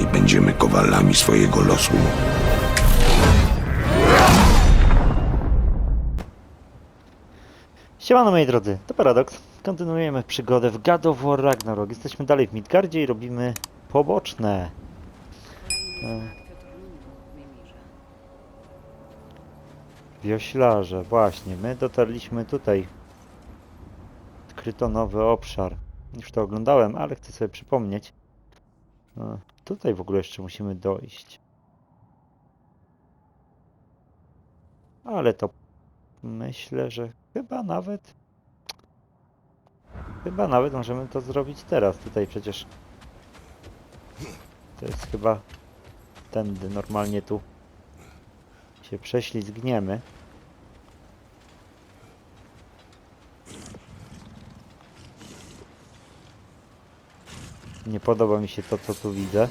sami będziemy kowalami swojego losu. Siemano moi drodzy, to Paradox. Kontynuujemy przygodę w God of War Ragnarok. Jesteśmy dalej w Midgardzie i robimy poboczne. E, Wioślarze, właśnie. My dotarliśmy tutaj. Odkryto nowy obszar. Już to oglądałem, ale chcę sobie przypomnieć. Tutaj w ogóle jeszcze musimy dojść. Ale to myślę, że chyba nawet chyba nawet możemy to zrobić teraz. Tutaj przecież to jest chyba tędy normalnie tu się prześlizgniemy. Nie podoba mi się to, co tu widzę.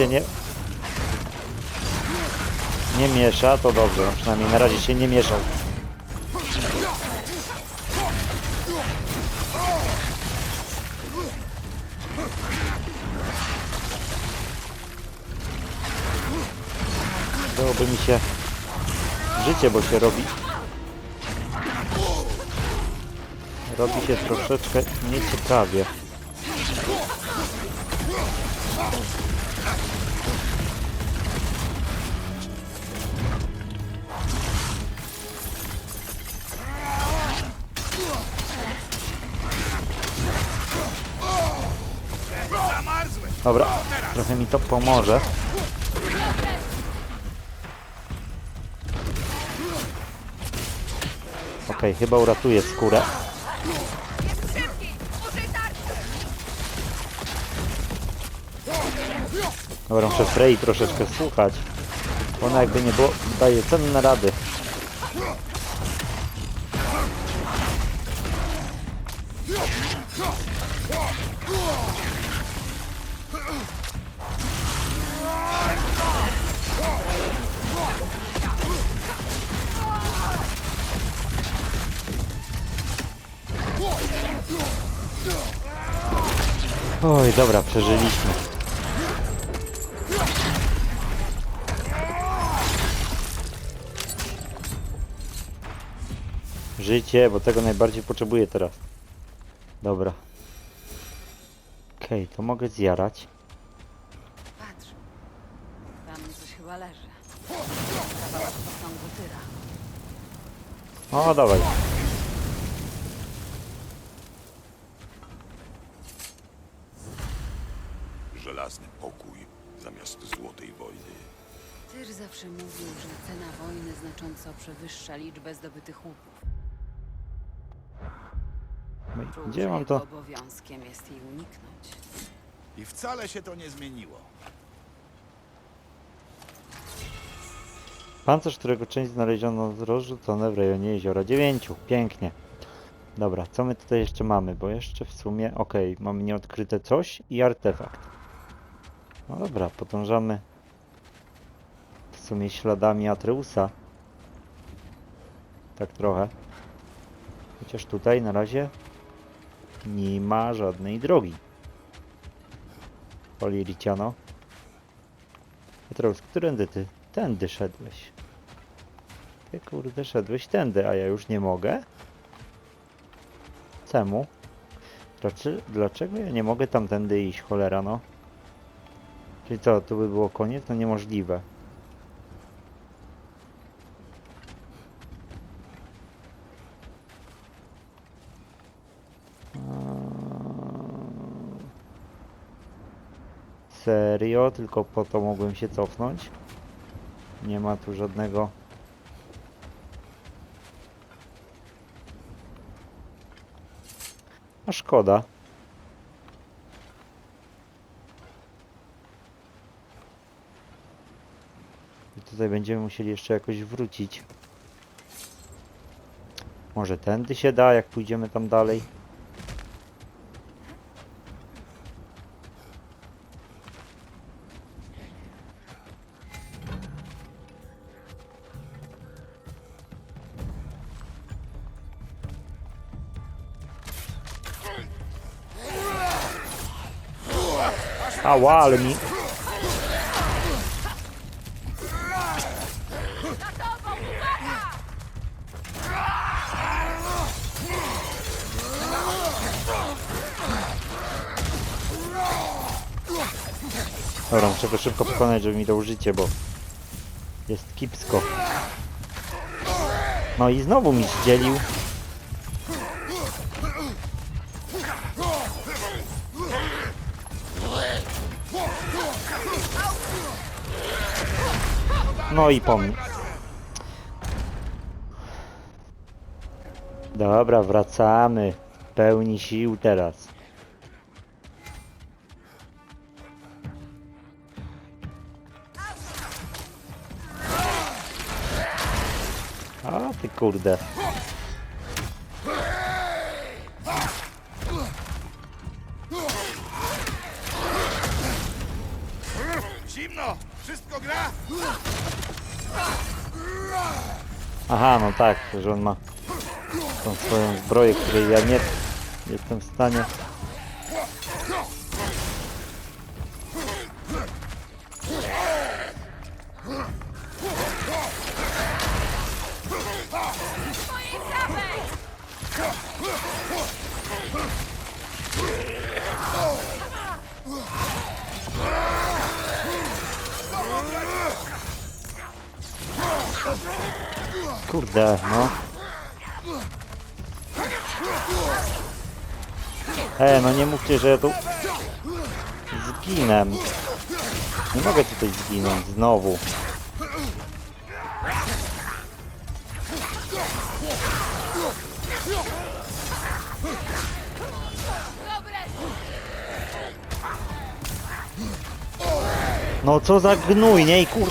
Się nie... Nie miesza, to dobrze, no przynajmniej na razie się nie mieszał. Dałoby mi się życie, bo się robi... Robi się troszeczkę nieciekawie. Dobra, trochę mi to pomoże. Okej, chyba uratuję skórę. Dobra, muszę Frey troszeczkę słuchać. Ona jakby nie było, daje cenne rady. Dobra, przeżyliśmy. Życie, bo tego najbardziej potrzebuję teraz. Dobra. Okej, to mogę zjarać. Patrz. Tam coś chyba leży. Kawałek posągu tyra. O, dawaj. Żelazny pokój zamiast złotej wojny. Tyr zawsze mówił, że cena wojny znacząco przewyższa liczbę zdobytych łupów. Czuł, Gdzie że mam jego to? obowiązkiem jest jej uniknąć. I wcale się to nie zmieniło. Pancerz, którego część znaleziono rozrzucone w rejonie jeziora dziewięciu. Pięknie. Dobra, co my tutaj jeszcze mamy? Bo jeszcze w sumie, okej, mamy nieodkryte coś i artefakt. No dobra, podążamy w sumie śladami Atreusa. Tak trochę. Chociaż tutaj na razie nie ma żadnej drogi. Poliriciano. Atreus, którędy ty? Tędy szedłeś. Ty kurde szedłeś tędy, a ja już nie mogę? Czemu? Dlaczego, dlaczego ja nie mogę tamtędy iść, cholera no? Czyli co, to by było koniec? No niemożliwe. Eee, Serio? Tylko po to mogłem się cofnąć? Nie ma tu żadnego... A szkoda. Tutaj będziemy musieli jeszcze jakoś wrócić. Może tędy się da, jak pójdziemy tam dalej. Ała, ale mi... Go szybko pokonać, żeby mi dał życie, bo jest kipsko. No i znowu mi zdzielił. No i po mnie. Dobra, wracamy. W pełni sił teraz. Kurde. Zimno! Wszystko gra? Aha, no tak, że on ma tą swoją zbroję, której ja nie jestem w stanie. Kurde, no. E, no nie mówcie, że ja tu zginę. Nie mogę tutaj zginąć znowu. No co za gnój, nie? I kur...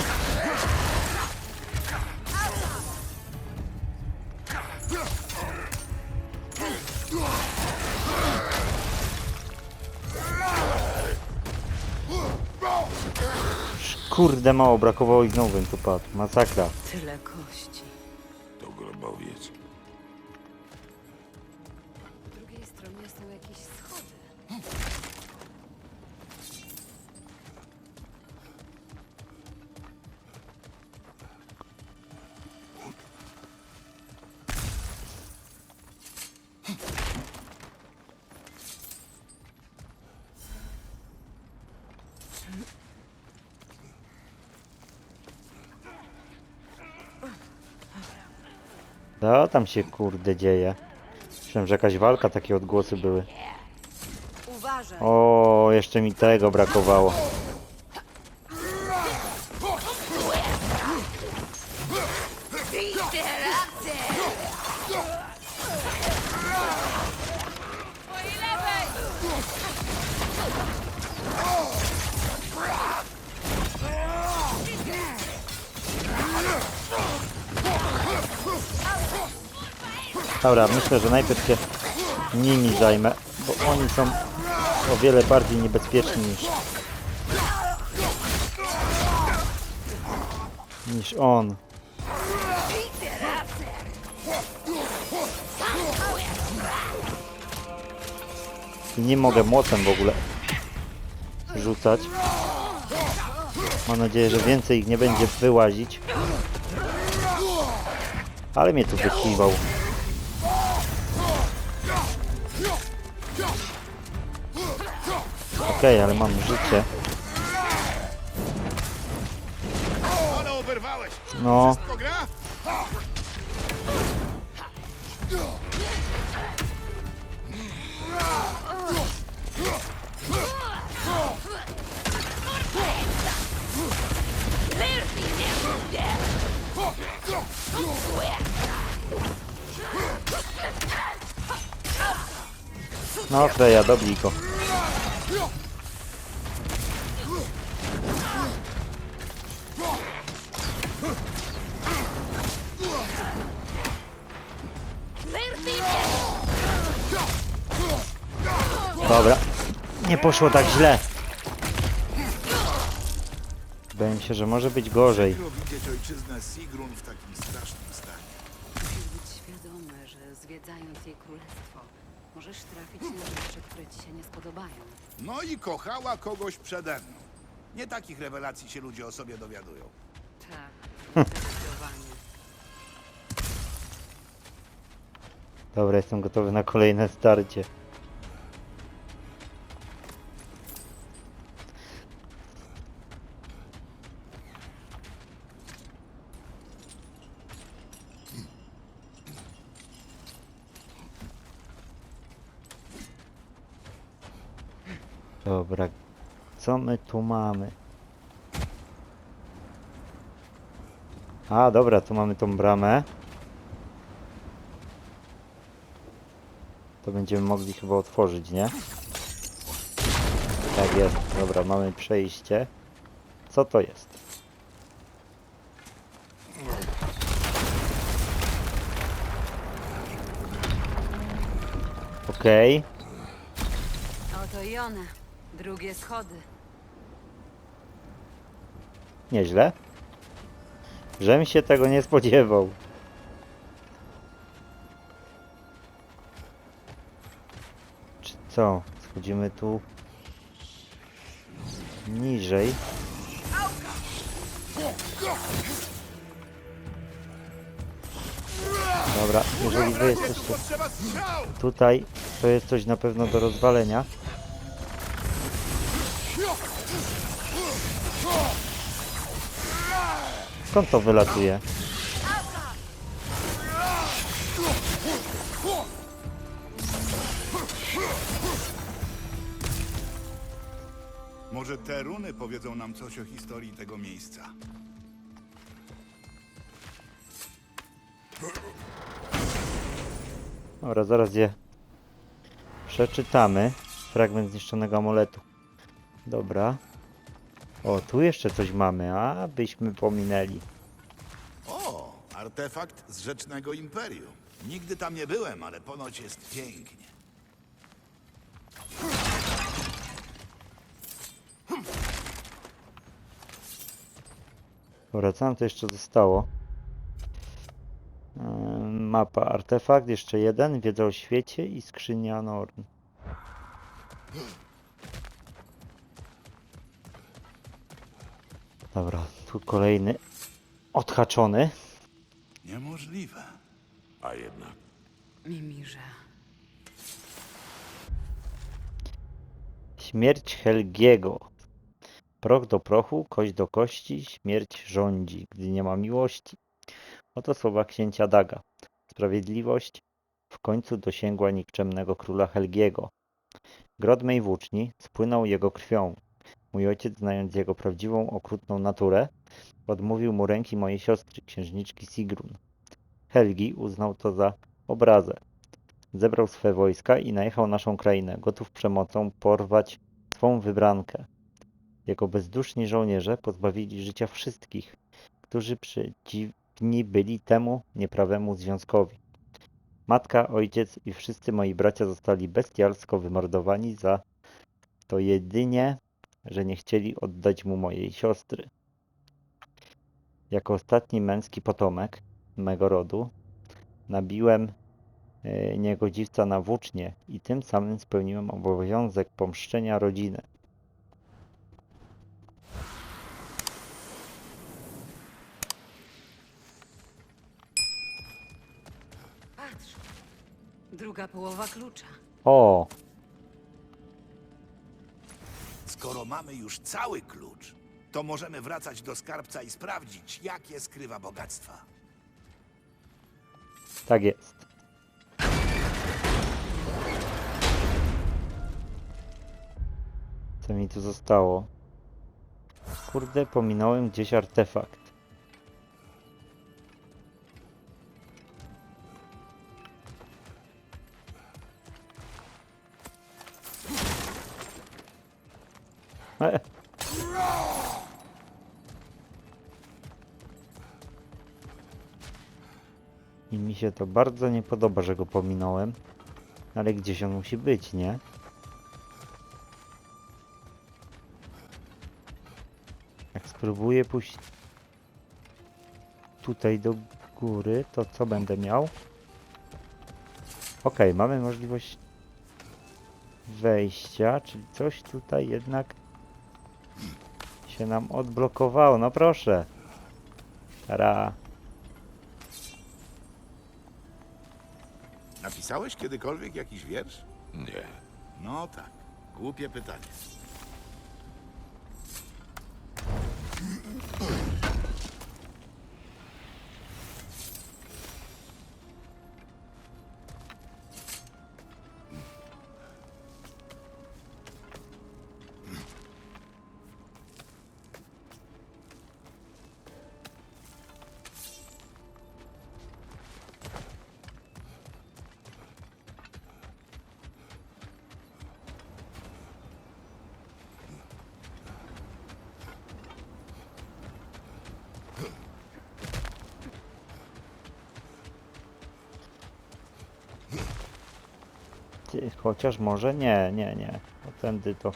Kurde, mało brakowało i znowu bym tu padł. Masakra. Tyle kości. To grobowiec. Co tam się kurde dzieje? Myślałem, że jakaś walka, takie odgłosy były. Uważaj! O, jeszcze mi tego brakowało. Dobra, myślę, że najpierw się nimi zajmę, bo oni są o wiele bardziej niebezpieczni niż niż on. Nie mogę młotem w ogóle rzucać. Mam nadzieję, że więcej ich nie będzie wyłazić. Ale mnie tu wykiwał. Okej, ale mam życie. No, no Freja, dobij go. Dobra. Nie poszło tak źle. Wydaje mi się, że może być gorzej. Widzieć ojczyznę Sigrun w takim strasznym stanie. Musisz być świadomy, że zwiedzając jej królestwo, możesz trafić na rzeczy, które ci się nie spodobają. No i kochała kogoś przede mną. Nie takich rewelacji się ludzie o sobie dowiadują. Tak, zdecydowanie. Dobra, jestem gotowy na kolejne starcie. Dobra, co my tu mamy? A, dobra, tu mamy tą bramę. To będziemy mogli chyba otworzyć, nie? Tak jest. Dobra, mamy przejście. Co to jest? Okej. Oto i one. Drugie schody. Nieźle. Żem się tego nie spodziewał. Czy co? Schodzimy tu niżej. Dobra, jeżeli wy jesteście tutaj, to jest coś na pewno do rozwalenia. Skąd to wylatuje? Może te runy powiedzą nam coś o historii tego miejsca. Dobra, zaraz je przeczytamy. Fragment zniszczonego amuletu. Dobra. O, tu jeszcze coś mamy, a byśmy pominęli. O, artefakt z Rzecznego Imperium. Nigdy tam nie byłem, ale ponoć jest pięknie. Dobra, co nam to jeszcze zostało? Ym, Mapa, artefakt, jeszcze jeden, wiedza o świecie i skrzynia Norn. Dobra, tu kolejny odhaczony. Niemożliwe. A jednak. Mimirze. Śmierć Helgiego. Proch do prochu, kość do kości, śmierć rządzi, gdy nie ma miłości. Oto słowa księcia Daga. Sprawiedliwość w końcu dosięgła nikczemnego króla Helgiego. Grod mej włóczni spłynął jego krwią. Mój ojciec, znając jego prawdziwą, okrutną naturę, odmówił mu ręki mojej siostry, księżniczki Sigrun. Helgi uznał to za obrazę. Zebrał swe wojska i najechał naszą krainę, gotów przemocą porwać swą wybrankę. Jego bezduszni żołnierze pozbawili życia wszystkich, którzy przeciwni byli temu nieprawemu związkowi. Matka, ojciec i wszyscy moi bracia zostali bestialsko wymordowani za to jedynie, że nie chcieli oddać mu mojej siostry. Jako ostatni męski potomek mego rodu nabiłem e, niegodziwca na włócznie i tym samym spełniłem obowiązek pomszczenia rodziny. Patrz. Druga połowa klucza. O, Skoro mamy już cały klucz, to możemy wracać do skarbca i sprawdzić, jakie skrywa bogactwa. tak jest. Co mi tu zostało? Kurde, pominąłem gdzieś artefakt. się to bardzo nie podoba, że go pominąłem. Ale gdzieś on musi być, nie? Jak spróbuję pójść tutaj do góry, to co będę miał? Ok, mamy możliwość wejścia, czyli coś tutaj jednak się nam odblokowało. No proszę. Tara. Napisałeś kiedykolwiek jakiś wiersz? Nie. No tak. Głupie pytanie. Chociaż może nie, nie, nie. O tędy to.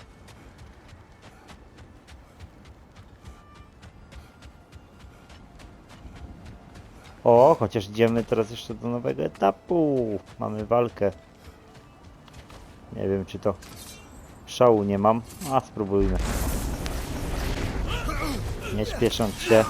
O, chociaż idziemy teraz jeszcze do nowego etapu. Mamy walkę. Nie wiem, czy to szału nie mam. A, spróbujmy. Nie śpiesząc się.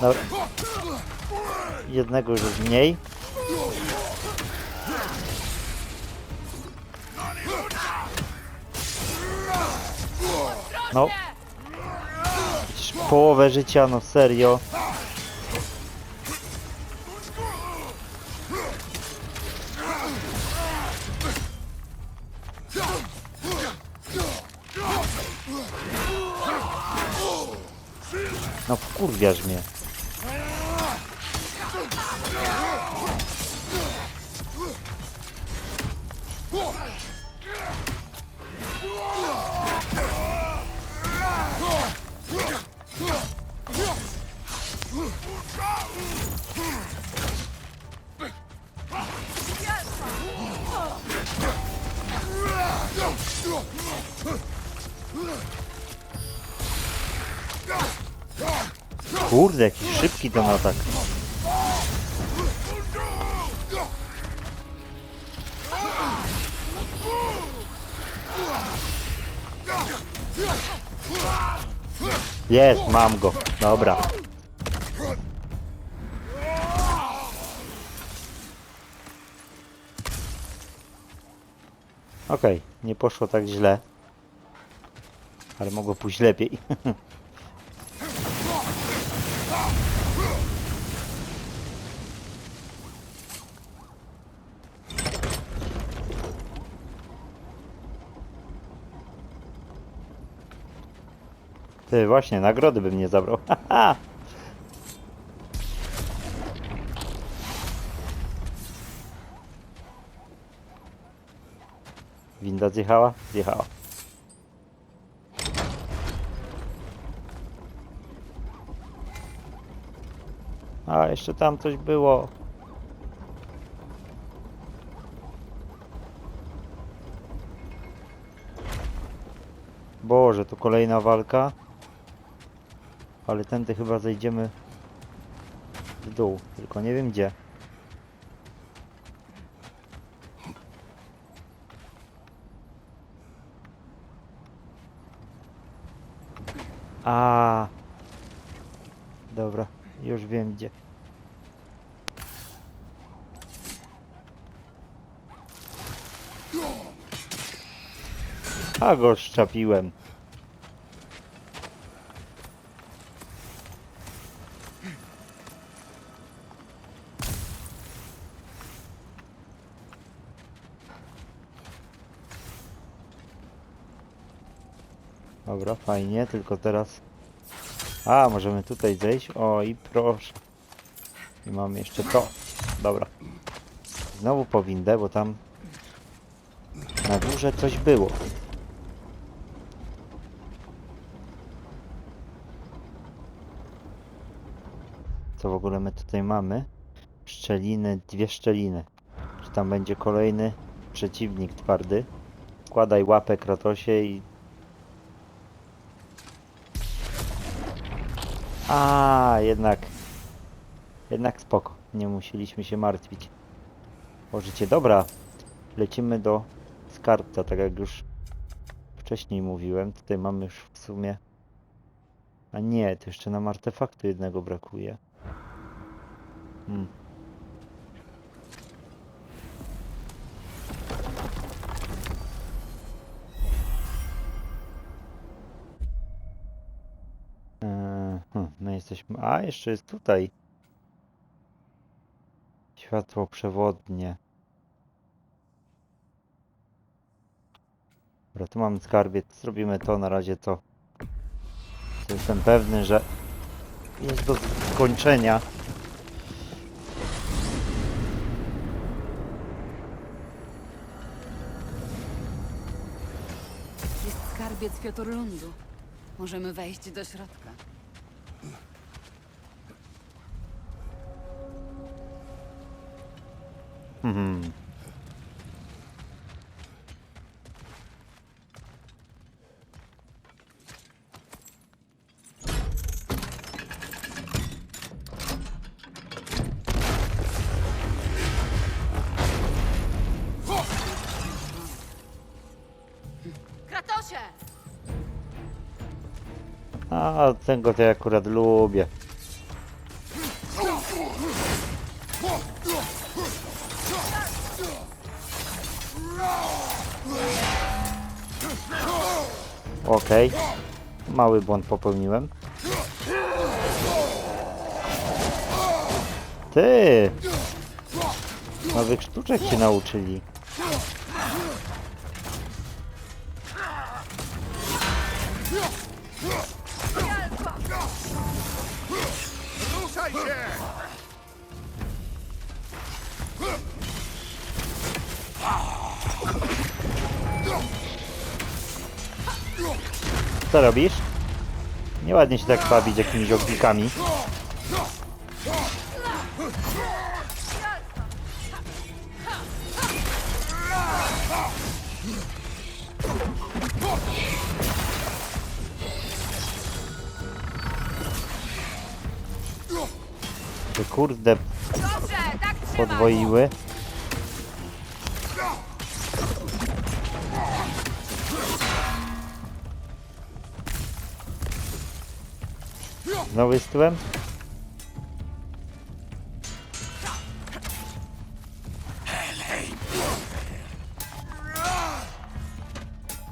Dobra. Jednego już mniej. No. Połowę życia, no serio. No wkurwiasz mnie. Atak. Jest, mam go. Dobra. Okej, nie poszło tak źle. Ale mogło pójść lepiej. Ty, właśnie, nagrody bym nie zabrał. Winda zjechała? Zjechała. A, jeszcze tam coś było. Boże, to kolejna walka. Ale tędy chyba zejdziemy w dół, tylko nie wiem gdzie. A. Dobra, już wiem gdzie. A go szczapiłem. Dobra, fajnie, tylko teraz... A, możemy tutaj zejść. O, i proszę. I mam jeszcze to. Dobra. Znowu powindę, bo tam na górze coś było. Co w ogóle my tutaj mamy? Szczeliny, dwie szczeliny. Czy tam będzie kolejny przeciwnik twardy? Składaj łapę Kratosie i A, jednak... Jednak spoko. Nie musieliśmy się martwić. O życie. Dobra. Lecimy do skarbca, tak jak już wcześniej mówiłem. Tutaj mamy już w sumie... A nie, to jeszcze nam artefaktu jednego brakuje. Hmm. Jesteśmy. A, jeszcze jest tutaj. Światło przewodnie. Dobra, tu mamy skarbiec. Zrobimy to na razie co. co Jestem pewny, że jest do skończenia. Jest skarbiec Fiotorlundu. Możemy wejść do środka. Kratosie! A, tego to ja akurat lubię. Okej. Mały błąd popełniłem. Ty! Nowych sztuczek się nauczyli. Się! Co robisz? Nieładnie się tak bawić jakimiś ognikami. Kurde tak trzymaj! podwoiły. Znowu jest tyłem?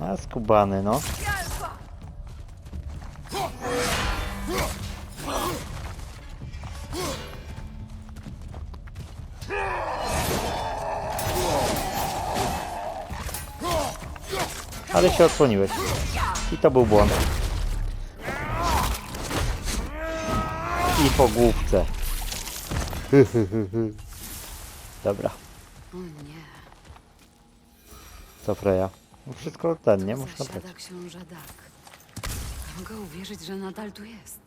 A skubany no. Ale się odsłoniłeś. I to był błąd. Po główce. Dobra, O nie. co Freja? No Wszystko ten, nie? Można zasiada brać. książę Dak. Nie mogę uwierzyć, że nadal tu jest.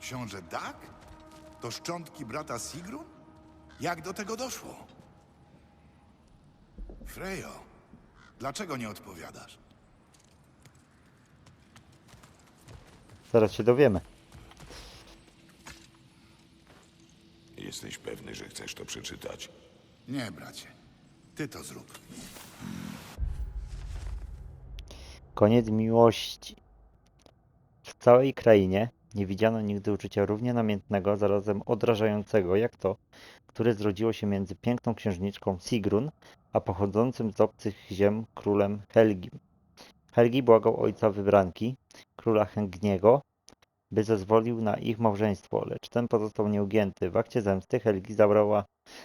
Książę Dak? To szczątki brata Sigrun? Jak do tego doszło? Frejo, dlaczego nie odpowiadasz? Zaraz się dowiemy. Jesteś pewny, że chcesz to przeczytać? Nie, bracie. Ty to zrób. Koniec miłości. W całej krainie nie widziano nigdy uczucia równie namiętnego, zarazem odrażającego, jak to, które zrodziło się między piękną księżniczką Sigrun, a pochodzącym z obcych ziem królem Helgim. Helgi błagał ojca wybranki, króla Hengniego, by zezwolił na ich małżeństwo, lecz ten pozostał nieugięty. W akcie zemsty Helgi zabrała,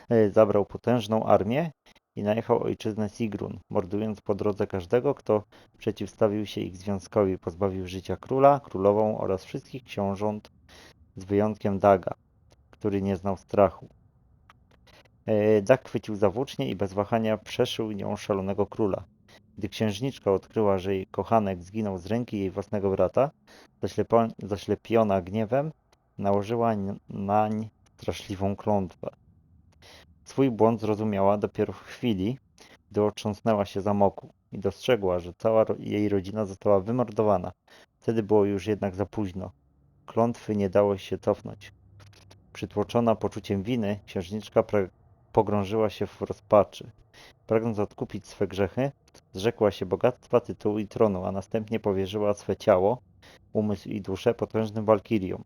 e, zabrał potężną armię i najechał ojczyznę Sigrun, mordując po drodze każdego, kto przeciwstawił się ich związkowi, pozbawił życia króla, królową oraz wszystkich książąt, z wyjątkiem Daga, który nie znał strachu. E, Dag chwycił za włócznie i bez wahania przeszył nią szalonego króla. Gdy księżniczka odkryła, że jej kochanek zginął z ręki jej własnego brata, zaślepiona gniewem, nałożyła nań straszliwą klątwę. Swój błąd zrozumiała dopiero w chwili, gdy otrząsnęła się z amoku i dostrzegła, że cała jej rodzina została wymordowana. Wtedy było już jednak za późno. Klątwy nie dało się cofnąć. Przytłoczona poczuciem winy, księżniczka pogrążyła się w rozpaczy. Pragnąc odkupić swe grzechy, zrzekła się bogactwa, tytułu i tronu, a następnie powierzyła swe ciało, umysł i duszę potężnym walkiriom.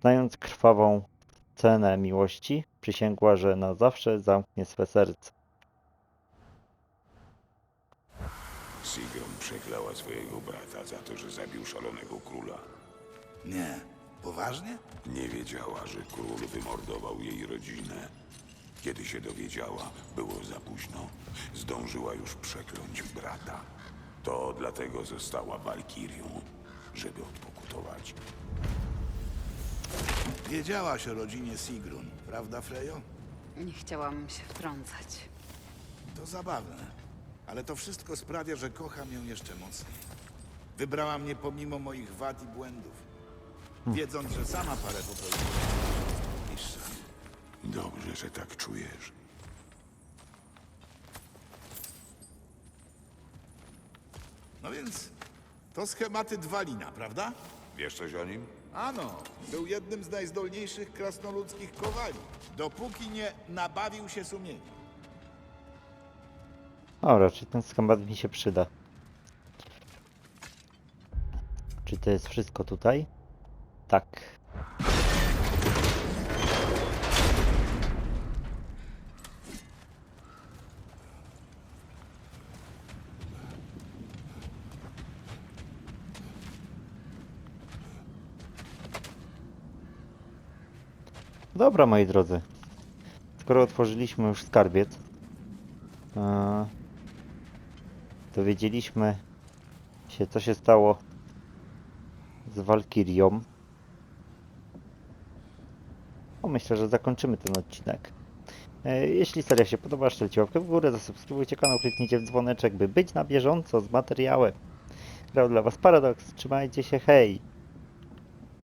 Znając krwawą cenę miłości, przysięgła, że na zawsze zamknie swe serce. Sigrun przeklała swojego brata za to, że zabił szalonego króla. Nie. Poważnie? Nie wiedziała, że król wymordował jej rodzinę. Kiedy się dowiedziała, było za późno. Zdążyła już przekląć brata. To dlatego została Walkirią, żeby odpokutować. Wiedziałaś o rodzinie Sigrun, prawda, Frejo? Nie chciałam się wtrącać. To zabawne. Ale to wszystko sprawia, że kocham ją jeszcze mocniej. Wybrała mnie pomimo moich wad i błędów. Wiedząc, że sama parę popełniła. Dobrze, że tak czujesz. No więc, to schematy Dwalina, prawda? Wiesz coś o nim? Ano, był jednym z najzdolniejszych krasnoludzkich kowali, dopóki nie nabawił się sumienia. Dobra, czy ten schemat mi się przyda? Czy to jest wszystko tutaj? Tak. Dobra, moi drodzy. Skoro otworzyliśmy już skarbiec, e, dowiedzieliśmy się, co się stało z Walkirią. O, myślę, że zakończymy ten odcinek. E, Jeśli seria się podoba, szczelcie łapkę w górę, zasubskrybujcie kanał, kliknijcie w dzwoneczek, by być na bieżąco z materiałem. Grał dla Was Paradox, trzymajcie się, hej!